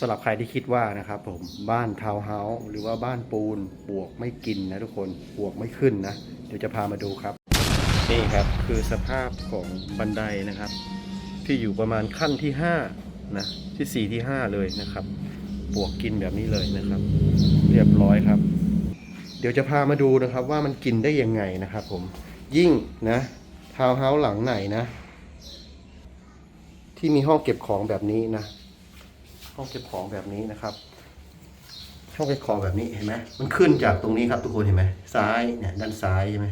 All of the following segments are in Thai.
สำหรับใครที่คิดว่านะครับผมบ้านทาวน์เฮาส์หรือว่าบ้านปูนปวกไม่กินนะทุกคนปวกไม่ขึ้นนะ เดี๋ยวจะพามาดูครับ นี่ครับคือสภาพของบันไดนะครับ ที่อยู่ประมาณขั้นที่5นะที่4ที่5เลยนะครับปวกกินแบบนี้เลยนะครับ เรียบร้อยครับ เดี๋ยวจะพามาดูนะครับว่ามันกินได้ยังไงนะครับ ผมยิ่งนะทาวน์เฮาส์หลังไหนนะ ที่มีห้องเก็บของแบบนี้นะ ห้องเก็บของแบบนี้นะครับห้องเก็บของแบบนี้เห็นไหมมันขึ้นจากตรงนี้ครับทุกคนเห็นไหมซ้ายเนี่ยด้านซ้ายใช่ไหม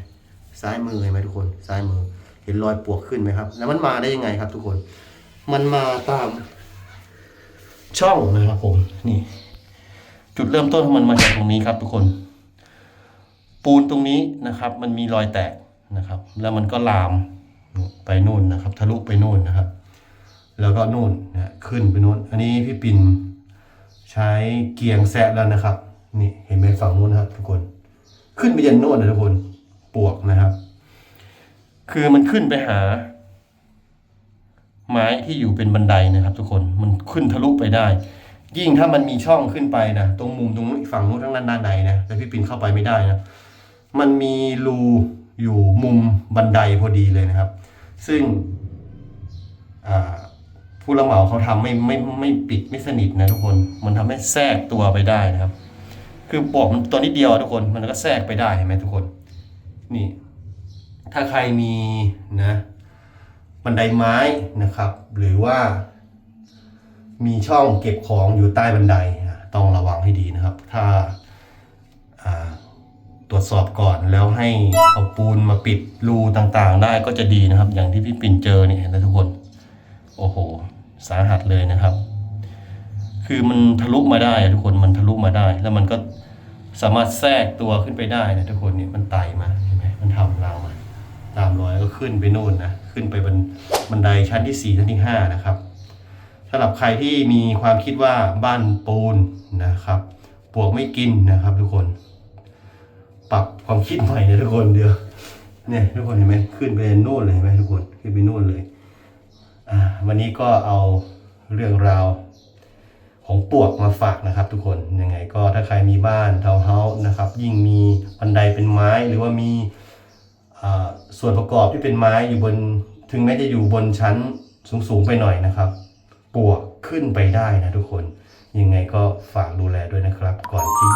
ซ้ายมือเห็นไหมทุกคน ซ้ายมือ เห็นรอยปวกขึ้นไหมครับ แล้วมันมาได้ยังไงครับ ทุกคน มันมาตาม ช่องนะครับผมนี่ จุดเริ่มต้นของมันมาจากตรงนี้ครับ ทุกคน ปูนตรงนี้นะครับ มันมีรอยแตกนะครับ แล้วมันก็ลามไปนู่นนะครับ ทะลุไปนู่นนะครับ แล้วก็นู่นนะขึ้นไปนู่นอันนี้พี่ปิ่นใช้เกียงแซะแล้วนะครับ นี่เห็นไหมฝั่งนู้นนะครับ ทุกคน ขึ้นไปยันโน่นนะทุกคน ปวกนะครับ คือมันขึ้นไปหา ไม้ที่อยู่เป็นบันไดนะครับ ทุกคน มันขึ้นทะลุไปได้ ยิ่งถ้ามันมีช่องขึ้นไปนะ ตรงมุมตรงนู้นฝั่งนู้นทั้งนั้นด้านในนะแต่พี่ปิ่นเข้าไปไม่ได้นะ มันมีรูอยู่มุมบันไดพอดีเลยนะครับ ซึ่ง ผู้รับเหมาเขาทำไม่ไม่ไม่ปิดไม่สนิทนะทุกคน มันทำให้แทรกตัวไปได้นะครับ คือปลวกมันตัวนิดเดียวทุกคน มันก็แทรกไปได้เห็นไหมทุกคน นี่ ถ้าใครมีนะบันไดไม้นะครับ หรือว่า มีช่องเก็บของอยู่ใต้บันไดต้องระวังให้ดีนะครับ ถ้าตรวจสอบก่อนแล้วให้เอาปูนมาปิดรูต่างๆ ได้ก็จะดีนะครับ อย่างที่พี่ปิ่นเจอเนี่ยนไหมทุกคน โอ้โห สาหัสเลยนะครับ คือมันทะลุมาได้ทุกคนมันทะลุมาได้ แล้วมันก็สามารถแทรกตัวขึ้นไปได้นะทุกคนเนี่ยมันไต่มาเห็นไหมมันทำราวมาตามรอยก็ขึ้นไปโน่นนะขึ้นไปบนบันไดชั้นที่สี่ชั้นที่ห้านะครับสำหรับใครที่มีความคิดว่าบ้านปูนนะครับปลวกไม่กินนะครับ ทุกคน ปรับความคิดใหม่นะทุกคนเดี๋ยวเนี่ยทุกคนเห็นไหมขึ้นไปโน่นเลยเห็นไหมทุกคนขึ้นไปโน่นเลย วันนี้ก็เอาเรื่องราวของปวกมาฝากนะครับ ทุกคนยังไงก็ถ้าใครมีบ้านทาวน์เฮาส์นะครับ ยิ่งมีบันไดเป็นไม้หรือว่ามีส่วนประกอบที่เป็นไม้อยู่บน ถึงแม้จะอยู่บนชั้นสูงๆไปหน่อยนะครับ ปวกขึ้นไปได้นะทุกคน ยังไงก็ฝากดูแลด้วยนะครับ ก่อนที่